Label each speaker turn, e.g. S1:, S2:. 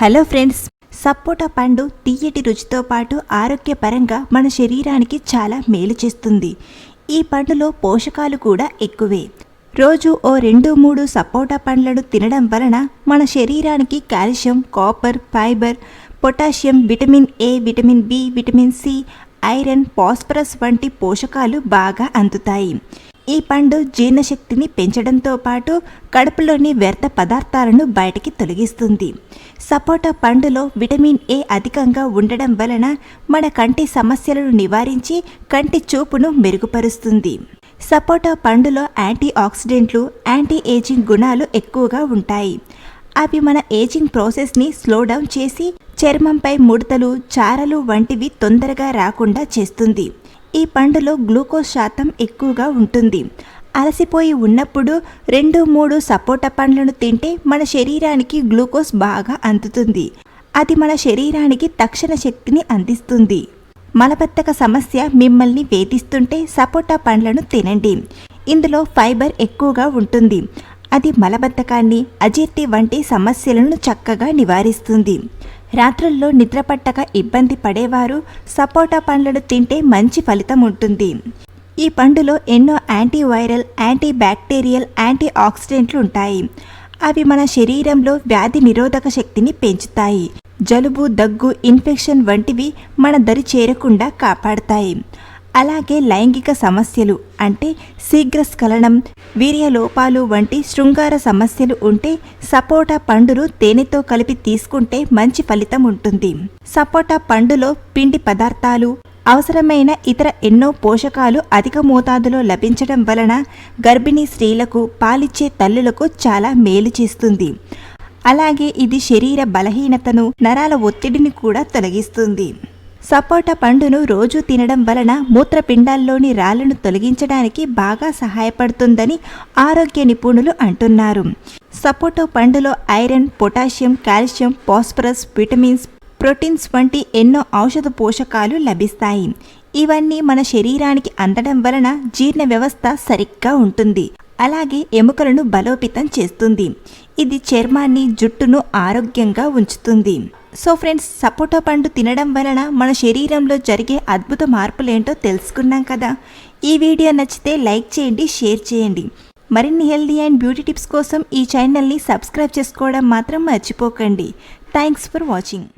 S1: Hello friends సపోటా పండు తీయటి రుచితో పాటు ఆరోగ్యపరంగా మన శరీరానికి చాలా మేలు చేస్తుంది. ఈ పండులో పోషకాలు కూడా ఎక్కువే. రోజు ఓ రెండు మూడు సపోటా పండ్లను తినడం వలన మన శరీరానికి calcium copper fibre potassium vitamin A vitamin B vitamin C iron phosphorus వంటి పోషకాలు బాగా అందుతాయి. ఈ పండు జీర్ణశక్తిని పెంచడంతో పాటు కడుపులోని వ్యర్థ పదార్థాలను బయటికి తొలగిస్తుంది. సపోటా పండులో విటమిన్ ఏ అధికంగా ఉండడం వలన మన కంటి సమస్యలను నివారించి కంటి చూపును మెరుగుపరుస్తుంది. సపోటా పండులో యాంటీ ఆక్సిడెంట్లు యాంటీ ఏజింగ్ గుణాలు ఎక్కువగా ఉంటాయి. అవి మన ఏజింగ్ ప్రాసెస్ని స్లో డౌన్ చేసి చర్మంపై ముడతలు చారలు వంటివి తొందరగా రాకుండా చేస్తుంది. ఈ పండులో గ్లూకోజ్ శాతం ఎక్కువగా ఉంటుంది. అలసిపోయి ఉన్నప్పుడు రెండు మూడు సపోటా పండ్లను తింటే మన శరీరానికి గ్లూకోజ్ బాగా అందుతుంది. అది మన శరీరానికి తక్షణ శక్తిని అందిస్తుంది. మలబద్ధక సమస్య మిమ్మల్ని వేధిస్తుంటే సపోటా పండ్లను తినండి. ఇందులో ఫైబర్ ఎక్కువగా ఉంటుంది. అది మలబద్ధకాన్ని అజీర్తి వంటి సమస్యలను చక్కగా నివారిస్తుంది. రాత్రుల్లో నిద్రపట్టక ఇబ్బంది పడేవారు సపోటా పండ్లను తింటే మంచి ఫలితం ఉంటుంది. ఈ పండులో ఎన్నో యాంటీవైరల్ యాంటీ బ్యాక్టీరియల్ యాంటీ ఆక్సిడెంట్లు ఉంటాయి అవి మన శరీరంలో వ్యాధి నిరోధక శక్తిని పెంచుతాయి. జలుబు దగ్గు ఇన్ఫెక్షన్ వంటివి మన దరి చేరకుండా కాపాడతాయి. అలాగే లైంగిక సమస్యలు అంటే శీఘ్రస్ఖలనం వీర్యలోపాలు వంటి శృంగార సమస్యలు ఉంటే సపోటా పండును తేనెతో కలిపి తీసుకుంటే మంచి ఫలితం ఉంటుంది. సపోటా పండులో పిండి పదార్థాలు అవసరమైన ఇతర ఎన్నో పోషకాలు అధిక మోతాదులో లభించడం వలన గర్భిణీ స్త్రీలకు పాలిచ్చే తల్లులకు చాలా మేలు చేస్తుంది. అలాగే ఇది శరీర బలహీనతను నరాల ఒత్తిడిని కూడా తొలగిస్తుంది. సపోటా పండును రోజు తినడం వలన మూత్రపిండాల్లోని రాళ్ళను తొలగించడానికి బాగా సహాయపడుతుందని ఆరోగ్య నిపుణులు అంటున్నారు. సపోటా పండులో iron potassium calcium phosphorus vitamins proteins వంటి ఎన్నో ఔషధ పోషకాలు లభిస్తాయి. ఇవన్నీ మన శరీరానికి అందడం వలన జీర్ణ వ్యవస్థ సరిగ్గా ఉంటుంది. అలాగే ఎముకలను బలోపేతం చేస్తుంది. ఇది చర్మాన్ని జుట్టును ఆరోగ్యంగా ఉంచుతుంది. సో ఫ్రెండ్స్ సపోటా పండు తినడం వలన మన శరీరంలో జరిగే అద్భుత మార్పులేంటో తెలుసుకున్నాం కదా. ఈ వీడియో నచ్చితే లైక్ చేయండి షేర్ చేయండి. మరిన్ని హెల్దీ అండ్ బ్యూటీ టిప్స్ కోసం ఈ ఛానల్ని సబ్స్క్రైబ్ చేసుకోవడం మాత్రం మర్చిపోకండి. Thanks for watching.